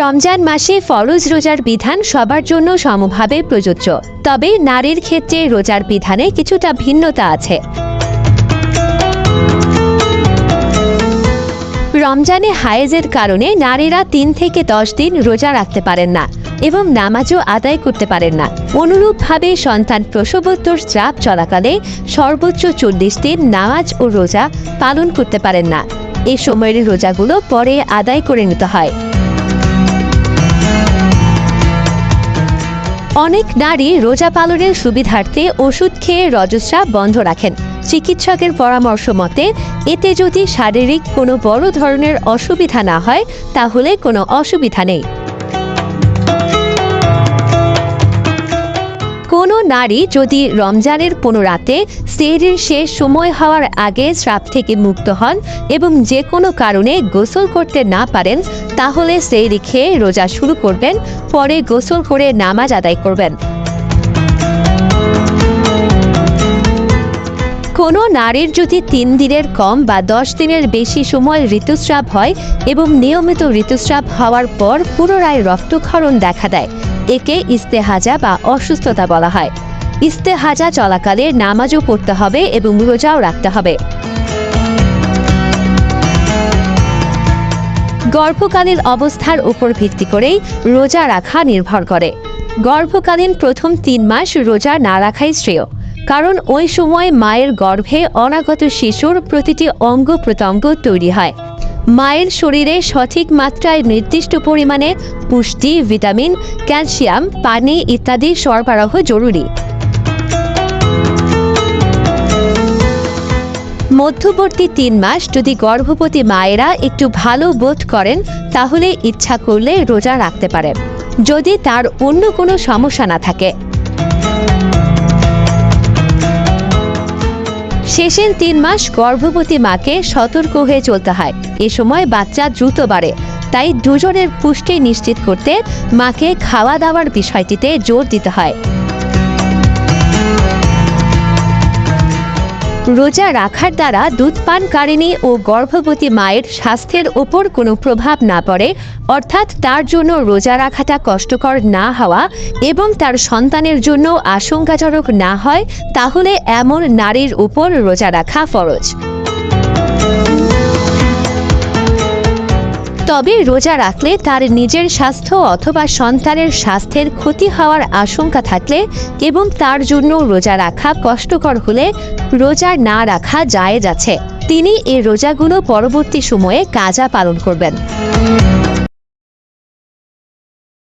রমজান মাসে ফরজ রোজার বিধান সবার জন্য সমভাবে প্রযোজ্য। তবে নারীর ক্ষেত্রে রোজার বিধানে কিছুটা ভিন্নতা আছে। রমজানে হায়েজের কারণে নারীরা তিন থেকে দশ দিন রোজা রাখতে পারেন না এবং নামাজও আদায় করতে পারেন না। অনুরূপভাবে সন্তান প্রসবোত্তর চাপ চলাকালে সর্বোচ্চ চল্লিশ দিন নামাজ ও রোজা পালন করতে পারেন না। এ সময়ের রোজাগুলো পরে আদায় করে নিতে হয়। অনেক নারী রোজা পালনের সুবিধার্থে ওষুধ খেয়ে রজস্রাব বন্ধ রাখেন। চিকিৎসকের পরামর্শ মতে, এতে যদি শারীরিক কোনো বড় ধরনের অসুবিধা না হয়, তাহলে কোনো অসুবিধা নেই। কোনো নারী যদি রমজানের কোনো রাতে সেহরির শেষ সময় হওয়ার আগে শ্রাপ থেকে মুক্ত হন এবং যে কোনো কারণে গোসল করতে না পারেন তাহলে সেই খেয়ে রোজা শুরু করবেন, পরে গোসল করে নামাজ আদায় করবেন। কোনো নারীর যদি তিন দিনের কম বা দশ দিনের বেশি সময় ঋতুস্রাব হয় এবং নিয়মিত ঋতুস্রাব হওয়ার পর পুনরায় রক্তক্ষরণ দেখা দেয়, একে ইস্তেহাজা বা অসুস্থতা বলা হয়। ইস্তেহাজা চলাকালে নামাজও পড়তে হবে এবং রোজাও রাখতে হবে। গর্ভকালীন অবস্থার উপর ভিত্তি করেই রোজা রাখা নির্ভর করে। গর্ভকালীন প্রথম তিন মাস রোজা না রাখাই শ্রেয়, কারণ ওই সময় মায়ের গর্ভে অনাগত শিশুর প্রতিটি অঙ্গ প্রত্যঙ্গ তৈরি হয়। মায়ের শরীরে সঠিক মাত্রায় নির্দিষ্ট পরিমাণে পুষ্টি, ভিটামিন, ক্যালসিয়াম, পানি ইত্যাদি সরবরাহ জরুরি। মধ্যবর্তী তিন মাস যদি গর্ভবতী মায়েরা একটু ভালো বোধ করেন, তাহলে ইচ্ছা করলে রোজা রাখতে পারে। যদি তার অন্য কোনো সমস্যা না থাকে। শেষের তিন মাস গর্ভবতী মাকে সতর্ক হয়ে চলতে হয়। এ সময় বাচ্চা দ্রুত বাড়ে। তাই দুজনের পুষ্টি নিশ্চিত করতে মাকে খাওয়া দাওয়ার বিষয়টিতে জোর দিতে হয়। রোজা রাখার দ্বারা দুধ পানকারিণী ও গর্ভবতী মায়ের স্বাস্থ্যের ওপর কোনো প্রভাব না পড়ে, অর্থাৎ তার জন্য রোজা রাখাটা কষ্টকর না হওয়া এবং তার সন্তানের জন্য আশঙ্কাজনক না হয়, তাহলে এমন নারীর উপর রোজা রাখা ফরজ। তবে রোজা রাখলে তার নিজের স্বাস্থ্য অথবা সন্তানের স্বাস্থ্যের ক্ষতি হওয়ার আশঙ্কা থাকলে এবং তার জন্য রোজা রাখা কষ্টকর হলে রোজা না রাখা যায় যাচ্ছে তিনি এই রোজাগুলো পরবর্তী সময়ে কাজা পালন করবেন।